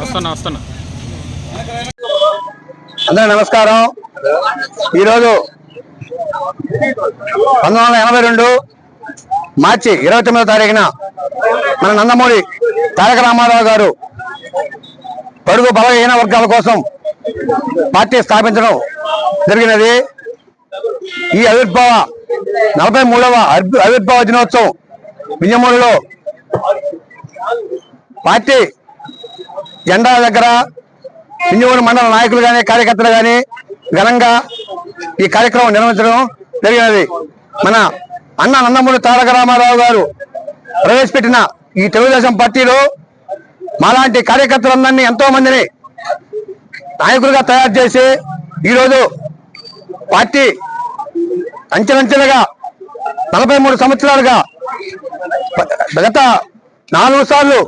వస్తున్నా వస్తున్నా. అందరూ నమస్కారం. ఈరోజు పంతొమ్మిది వందల ఎనభై రెండు మార్చి ఇరవై తొమ్మిదో తారీఖున మన నందమూరి తారక రామారావు గారు పరుగు బలహీన వర్గాల కోసం పార్టీ స్థాపించడం జరిగినది. ఈ ఆవిర్భావ నలభై మూడవ ఆవిర్భావ దినోత్సవం విజయమూడిలో పార్టీ జెండా దగ్గర పింజమూరు మండల నాయకులు కానీ కార్యకర్తలు కానీ ఘనంగా ఈ కార్యక్రమం నిర్వహించడం జరిగినది. మన అన్న నందమూరి తారక రామారావు గారు ప్రవేశపెట్టిన ఈ తెలుగుదేశం పార్టీలో మాలాంటి కార్యకర్తలందరినీ ఎంతో మందిని నాయకులుగా తయారు చేసి ఈరోజు పార్టీ అంచెలంచెలుగా నలభై మూడు సంవత్సరాలుగా గత నాలుగు సార్లు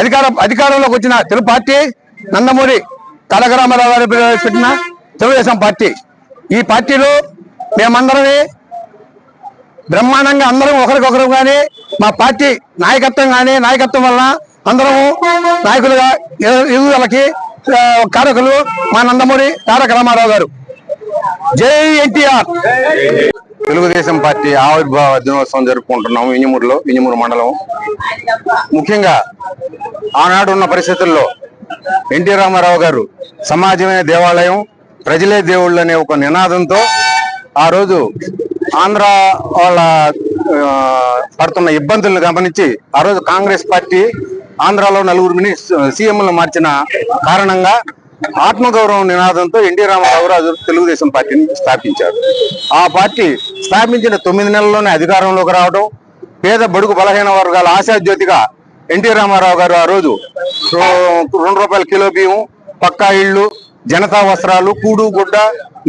అధికార అధికారంలోకి వచ్చిన తెలుగు పార్టీ నందమూరి తారకరామారావు గారు ప్రవేశపెట్టిన తెలుగుదేశం పార్టీ. ఈ పార్టీలో మేమందరమే బ్రహ్మాండంగా అందరం ఒకరికొకరు కానీ మా పార్టీ నాయకత్వం కానీ నాయకత్వం వలన అందరము నాయకులుగా ఎదుగుదలకి కారకులు మా నందమూరి తారక రామారావు గారు. జై ఎన్టీఆర్. తెలుగుదేశం పార్టీ ఆవిర్భావ దినోత్సవం జరుపుకుంటున్నాం వింజమూరులో వింజమూరు మండలం. ముఖ్యంగా ఆనాడు ఉన్న పరిస్థితుల్లో ఎన్టీ రామారావు గారు సమాజమే దేవాలయం ప్రజలే దేవుళ్ళు అనే ఒక నినాదంతో ఆ రోజు ఆంధ్ర వాళ్ళ పడుతున్న ఇబ్బందులను గమనించి ఆ రోజు కాంగ్రెస్ పార్టీ ఆంధ్రాలో నలుగురు మినిస్ సీఎంలను మార్చిన కారణంగా ఆత్మగౌరవం నినాదంతో ఎన్టీ రామారావు గారు తెలుగుదేశం పార్టీని స్థాపించారు. ఆ పార్టీ స్థాపించిన తొమ్మిది నెలల్లోనే అధికారంలోకి రావడం పేద బడుగు బలహీన వర్గాల ఆశాజ్యోతిగా ఎన్టీ రామారావు గారు ఆ రోజు రెండు రూపాయల కిలో బియ్యం పక్కా ఇళ్ళు జనతా వస్త్రాలు కూడు గుడ్డ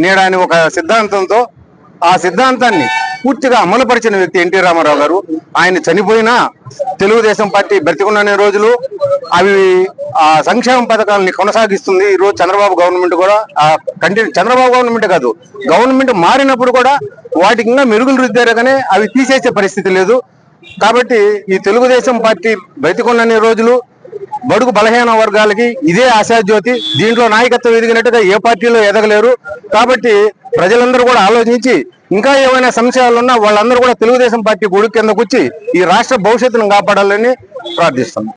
నీడ అని ఒక సిద్ధాంతంతో ఆ సిద్ధాంతాన్ని పూర్తిగా అమలుపరిచిన వ్యక్తి ఎన్టీ రామారావు గారు. ఆయన చనిపోయినా తెలుగుదేశం పార్టీ బ్రతికున్న రోజులు అవి ఆ సంక్షేమ పథకాలని కొనసాగిస్తుంది. ఈ రోజు చంద్రబాబు గవర్నమెంట్ కూడా ఆ కంటిన్యూ చంద్రబాబు గవర్నమెంట్ కాదు గవర్నమెంట్ మారినప్పుడు కూడా వాటికి ఇంకా మెరుగులు రుద్దారు కానీ అవి తీసేసే పరిస్థితి లేదు. కాబట్టి ఈ తెలుగుదేశం పార్టీ బ్రతికున్న రోజులు బడుగు బలహీన వర్గాలకి ఇదే ఆశాజ్యోతి. దీంట్లో నాయకత్వం ఎదిగినట్టుగా ఏ పార్టీలో ఎదగలేరు. కాబట్టి ప్రజలందరూ కూడా ఆలోచించి ఇంకా ఏమైనా సంశయాలు ఉన్నా వాళ్ళందరూ కూడా తెలుగుదేశం పార్టీ గొడుగు కిందకు వచ్చి ఈ రాష్ట్ర భవిష్యత్తును కాపాడాలని ప్రార్థిస్తున్నాం.